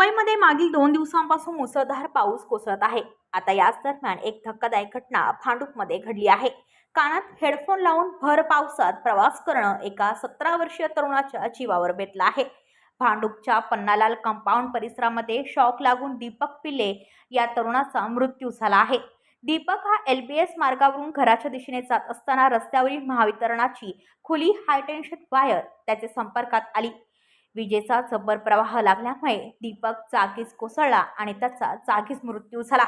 मुंबईमध्ये मागील दोन दिवसांपासून मुसळधार पाऊस कोसळत आहे. आता याच दरम्यान एक धक्कादायक घटना भांडूपमध्ये घडली आहे. कानात हेडफोन लावून भर पावसात प्रवास करणं एका सतरा वर्षीय तरुणाच्या जीवावर बेतलं आहे. भांडूपच्या पन्नालाल कंपाऊंड परिसरामध्ये शॉक लागून दीपक पिल्ले या तरुणाचा मृत्यू झाला आहे. दीपक हा एल बी एस मार्गावरून घराच्या दिशेने जात असताना रस्त्यावरील महावितरणाची खुली हायटेन्शन वायर त्याचे संपर्कात आली. विजेचा जबर प्रवाह लागल्यामुळे दीपक जागीच कोसळला आणि त्याचा जागीच मृत्यू झाला.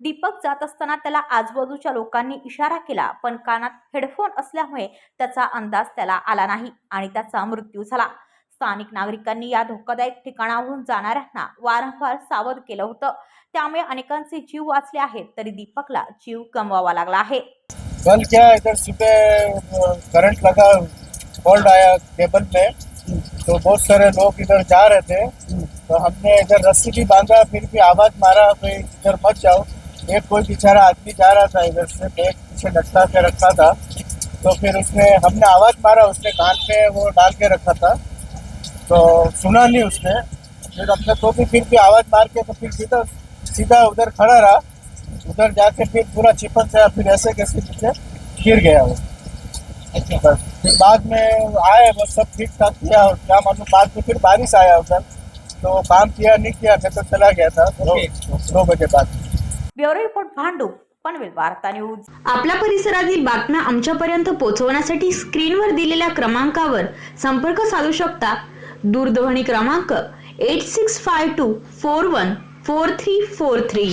दीपक जात असताना त्याला आजूबाजूच्या लोकांनी इशारा केला पण कानात हेडफोन असल्यामुळे त्याचा अंदाज त्याला आला नाही आणि त्याचा मृत्यू झाला. स्थानिक नागरिकांनी या धोकादायक ठिकाणाहून जाणाऱ्यांना वारंवार सावध केलं होतं. त्यामुळे अनेकांचे जीव वाचले आहेत तरी दीपकला जीव गमवावा लागला आहे. कल क्या इधर सुबह करंट लगा फॉल्ट आया केबल पे तो बहुत सारे लोग इधर जा रहे थे। तो हमने इधर रस्सी भी बांधा, फिर भी आवाज़ मारा, भाई, इधर मत जाओ। एक कोई बेचारा आदमी जा रहा था इधर से, बैग पीछे लटका के रखा था। तो फिर उसने, हमने आवाज़ मारा, उसने कान पे वो डाल के रखा था। तो सुना नहीं उसने। फिर हमने तो भी, फिर भी आवाज़ मार के तो फिर सीधा सीधा उधर खड़ा रहा। उधर जाके फिर पूरा चिपक गया, फिर ऐसे कैसे नीचे गिर गया वो। बस फिर बाद में आए वो सब ठीक ठाक किया और क्या मालूम बाद में फिर बारिश आया उधर। तो काम किया नहीं किया मैं तो चला गया था। दो, दो बजे बाद। ब्युरो रिपोर्ट भांडूप पनवेल वार्ता न्यूज। आपल्या परिसरातील बातम्या आमच्यापर्यंत पोहोचवण्यासाठी स्क्रीनवर दिलेल्या क्रमांकावर संपर्क साधू शकता. दूरध्वनी क्रमांक eight six five two four one four three four three